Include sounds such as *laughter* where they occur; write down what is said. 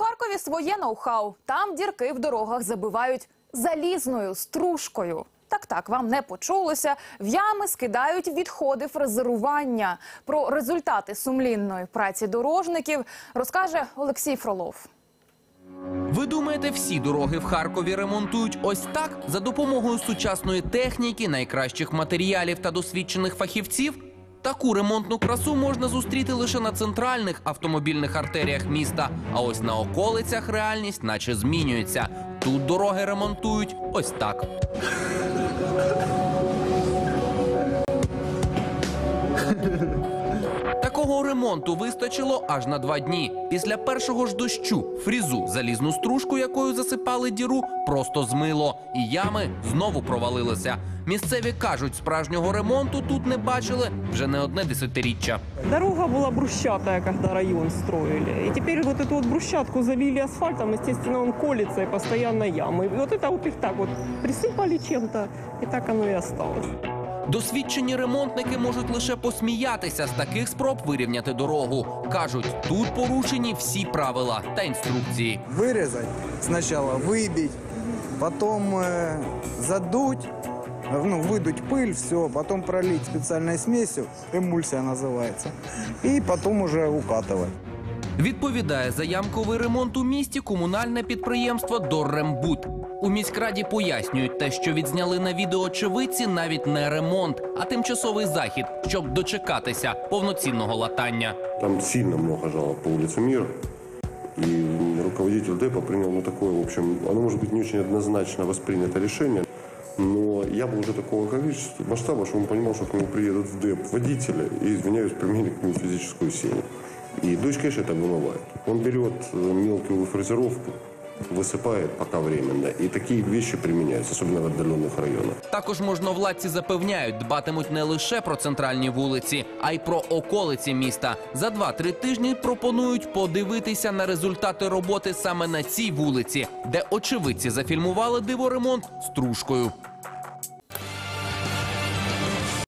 Харкові своє ноу-хау. Там дірки в дорогах забивають залізною стружкою. Так, так, вам не почулося. В ями скидають відходи фрезерування. Про результати сумлінної праці дорожників розкаже Олексій Фролов. Ви думаєте, всі дороги в Харкові ремонтують ось так за допомогою сучасної техніки, найкращих матеріалів та досвідчених фахівців? Таку ремонтну красу можна зустріти лише на центральних автомобільних артеріях міста. А ось на околицях реальність наче змінюється. Тут дороги ремонтують ось так. *laughs* Такого ремонту вистачило аж на два дні. Після першого ж дощу фрізу залізну стружку, якою засипали діру, просто змило, і ями знову провалилися. Місцеві кажуть, справжнього ремонту тут не бачили вже не одне десятиріччя. Дорога была брусчатая, когда район строили. И теперь вот эту вот брусчатку залили асфальтом, естественно, он колется и постоянно ямы. И вот это вот их так вот присыпали чем-то, и так оно и осталось. Досвідчені ремонтники можуть лише посміятися з таких спроб вирівняти дорогу. кажуть, тут порушені всі правила та інструкції. вырезать, сначала выбить, потом э, задуть, ну, выдуть пыль, все, потом пролить специальной смесью, эмульсия называется, и потом уже укатывать. Відповідає за ямковий ремонт у місті комунальне підприємство Доррембут. У міськраді пояснюють те, що відзняли на відео очевидці, навіть не ремонт, а тимчасовий захід, щоб дочекатися повноцінного латання. Там сильно много жалоб по улице Мир. И руководитель ДЭПа принял ну, такое, в общем, оно может быть не очень однозначно воспринято решение. Но я был уже такого количества масштаба, что он понимал, что к нему приедут в ДЭП водители и, извиняюсь, применили к нему физическую силу. И дочь, конечно, это вымывает. Он берет э, мелкую фрезеровку, высыпает пока временно, и такие вещи применяются, особенно в отдаленных районах. Також можновладці запевняють, дбатимуть не лише про центральні вулиці, а й про околиці міста. За 2-3 тижні пропонують подивитися на результати роботи саме на цій вулиці, де очевидці зафільмували диворемонт стружкою.